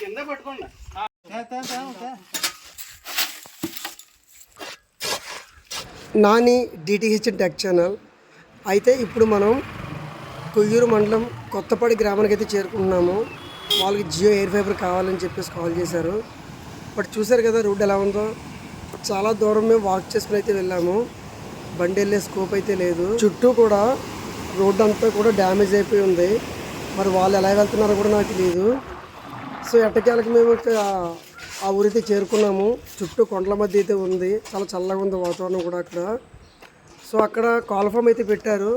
కింద పట్టుకోండి Nani DTH tech channel అయితే ఇప్పుడు మనం కొయ్యూరు మండలం కొత్తపాడి గ్రామానికి అయితే చేరుకుంటున్నాము వాళ్ళకి జియో ఎయిర్ ఫైబర్ కావాలని చెప్పేసి కాల్ చేశారు. బట్ చూశారు కదా రోడ్ ఎలా ఉందో. చాలా దూరం మేము వాక్ చేసుకుని అయితే వెళ్ళాము. బండి వెళ్ళే స్కోప్ అయితే లేదు. చుట్టూ కూడా రోడ్డు అంతా కూడా డ్యామేజ్ అయిపోయి ఉంది. మరి వాళ్ళు ఎలా వెళ్తున్నారో కూడా నాకు తెలియదు సో ఎట్టకేలకు మేము ఆ ఊరైతే చేరుకున్నాము. చుట్టూ కొండల మధ్య అయితే ఉంది. చాలా చల్లగా ఉంది వాతావరణం కూడా అక్కడ. సో అక్కడ కాల్ఫామ్ అయితే పెట్టారు.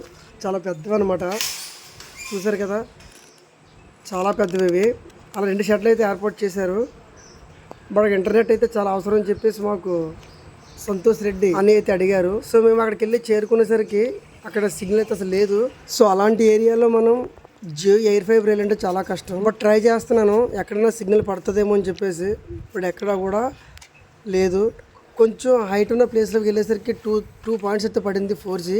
చాలా పెద్దవి అనమాట చూసారు కదా? చాలా పెద్దవి ఇవి అలా రెండు షెడ్లు అయితే ఏర్పాటు చేశారు. బట్ ఇంటర్నెట్ అయితే చాలా అవసరం అని చెప్పేసి మాకు సంతోష్ రెడ్డి అని అయితే అడిగారు. సో మేము అక్కడికి వెళ్ళి చేరుకునేసరికి అక్కడ సిగ్నల్ అయితే అసలు లేదు. సో అలాంటి ఏరియాలో మనం జియో ఎయిర్ ఫైబర్ వెళ్ళాలంటే చాలా కష్టం. బట్ ట్రై చేస్తున్నాను. ఎక్కడైనా సిగ్నల్ పడుతుందేమో అని చెప్పేసి. ఇప్పుడు ఎక్కడ కూడా లేదు. కొంచెం హైట్ ఉన్న ప్లేస్లోకి వెళ్ళేసరికి టూ టూ పాయింట్స్ అయితే పడింది ఫోర్ జీ.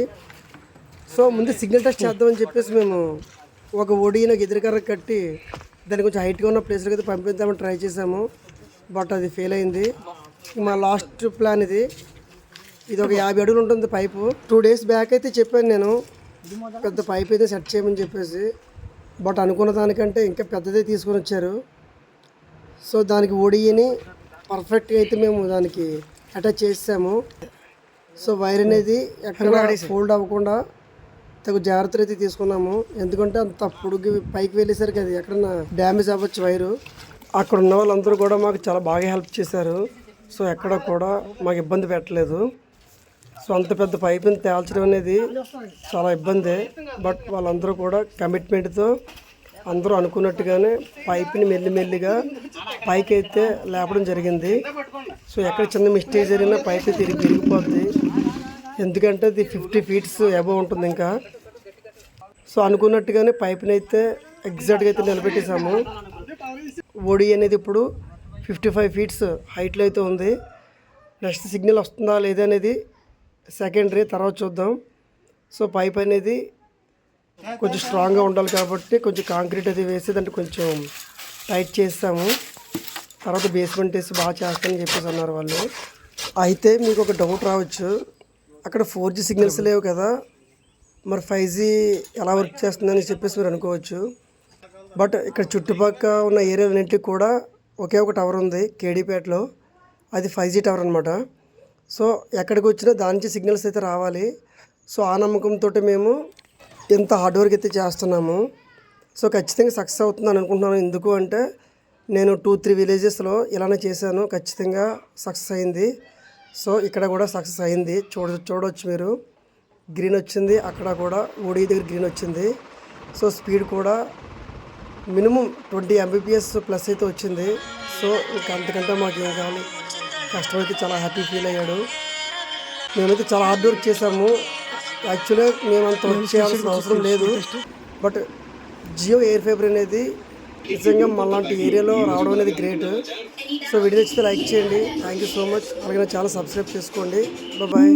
సో ముందు సిగ్నల్ టెస్ట్ చేద్దామని చెప్పేసి మేము ఒక ఒడి నాకు ఎదురుకర్ర కట్టి దాన్ని కొంచెం హైట్గా ఉన్న ప్లేస్లోకి అయితే పంపిద్దామని ట్రై చేసాము బట్ అది ఫెయిల్ అయింది. మా లాస్ట్ ప్లాన్ ఇది. ఇది ఒక యాభై అడుగులు ఉంటుంది పైపు. టూ డేస్ బ్యాక్ అయితే చెప్పాను నేను. పెద్ద పైప్ అయితే సెట్ చేయమని చెప్పేసి. బట్ అనుకున్న దానికంటే ఇంకా పెద్దదే తీసుకొని వచ్చారు. సో దానికి ఒడియని పర్ఫెక్ట్గా అయితే మేము దానికి అటాచ్ చేసాము సో వైర్ అనేది ఎక్కడ ఫోల్డ్ అవ్వకుండా తగు జాగ్రత్తలు అయితే తీసుకున్నాము. ఎందుకంటే అంత పొడుగు పైకి వెళ్ళేసరికి అది ఎక్కడన్నా డ్యామేజ్ అవ్వచ్చు వైరు. అక్కడ ఉన్న వాళ్ళందరూ కూడా మాకు చాలా బాగా హెల్ప్ చేశారు. సో ఎక్కడ కూడా మాకు ఇబ్బంది పెట్టలేదు. సో అంత పెద్ద పైపుని తేల్చడం అనేది చాలా ఇబ్బంది. బట్ వాళ్ళందరూ కూడా కమిట్మెంట్తో అందరూ అనుకున్నట్టుగానే పైప్ని మెల్లిమెల్లిగా పైకి అయితే లేపడం జరిగింది. సో ఎక్కడ చిన్న మిస్టేక్ జరిగినా పైప్ తిరిగి తిరిగిపోద్ది ఎందుకంటే అది ఫిఫ్టీ ఫీట్స్ అబవ్ ఉంటుంది ఇంకా. సో అనుకున్నట్టుగానే పైప్ని అయితే ఎగ్జాక్ట్గా అయితే నిలబెట్టేసాము ఒడి అనేది ఇప్పుడు ఫిఫ్టీ ఫైవ్ ఫీట్స్ హైట్లో అయితే ఉంది. నెక్స్ట్ సిగ్నల్ వస్తుందా లేదా అనేది సెకండరీ తర్వాత చూద్దాం. సో పైప్ అనేది కొంచెం స్ట్రాంగ్గా ఉండాలి కాబట్టి కొంచెం కాంక్రీట్ అది వేసి దాంట్లో కొంచెం టైట్ చేస్తాము. తర్వాత బేస్మెంట్ వేసి బాగా చేస్తానని చెప్పేసి అన్నారు వాళ్ళు. అయితే మీకు ఒక డౌట్ రావచ్చు. అక్కడ ఫోర్ జీ సిగ్నల్స్ లేవు కదా. మరి ఫైవ్ జీ ఎలా వర్క్ చేస్తుందని చెప్పేసి మీరు అనుకోవచ్చు. బట్ ఇక్కడ చుట్టుపక్కల ఉన్న ఏరియాలన్నింటికి కూడా ఒకే ఒక టవర్ ఉంది కేడీపేటలో అది ఫైవ్ జీ టవర్ అనమాట సో ఎక్కడికి వచ్చినా దాని నుంచి సిగ్నల్స్ అయితే రావాలి. సో ఆ నమ్మకంతో మేము ఇంత హార్డ్ వర్క్ అయితే చేస్తున్నాము. సో ఖచ్చితంగా సక్సెస్ అవుతుందని అనుకుంటున్నాను. ఎందుకు అంటే నేను టూ త్రీ విలేజెస్లో ఇలానే చేశాను. ఖచ్చితంగా సక్సెస్ అయింది. సో ఇక్కడ కూడా సక్సెస్ అయింది. చూడ చూడవచ్చు మీరు. గ్రీన్ వచ్చింది. అక్కడ కూడా ఓడి దగ్గర గ్రీన్ వచ్చింది. సో స్పీడ్ కూడా మినిమం ట్వంటీ ఎంబీపీఎస్ ప్లస్ అయితే వచ్చింది. సో ఇంకా అంతకంటే మాకు ఏం కావాలి? కస్టమర్ అయితే చాలా హ్యాపీ ఫీల్ అయ్యాడు. మేమైతే చాలా హార్డ్ వర్క్ చేశాము. యాక్చువల్గా మేము అంత వర్క్ చేయాల్సిన అవసరం లేదు. బట్ జియో ఎయిర్ ఫైబర్ అనేది నిజంగా మళ్ళాంటి ఏరియాలో రావడం అనేది గ్రేట్ సో వీడియో నచ్చితే లైక్ చేయండి. థ్యాంక్ యూ సో మచ్ అలాగే ఛానల్ సబ్స్క్రైబ్ చేసుకోండి. బాయ్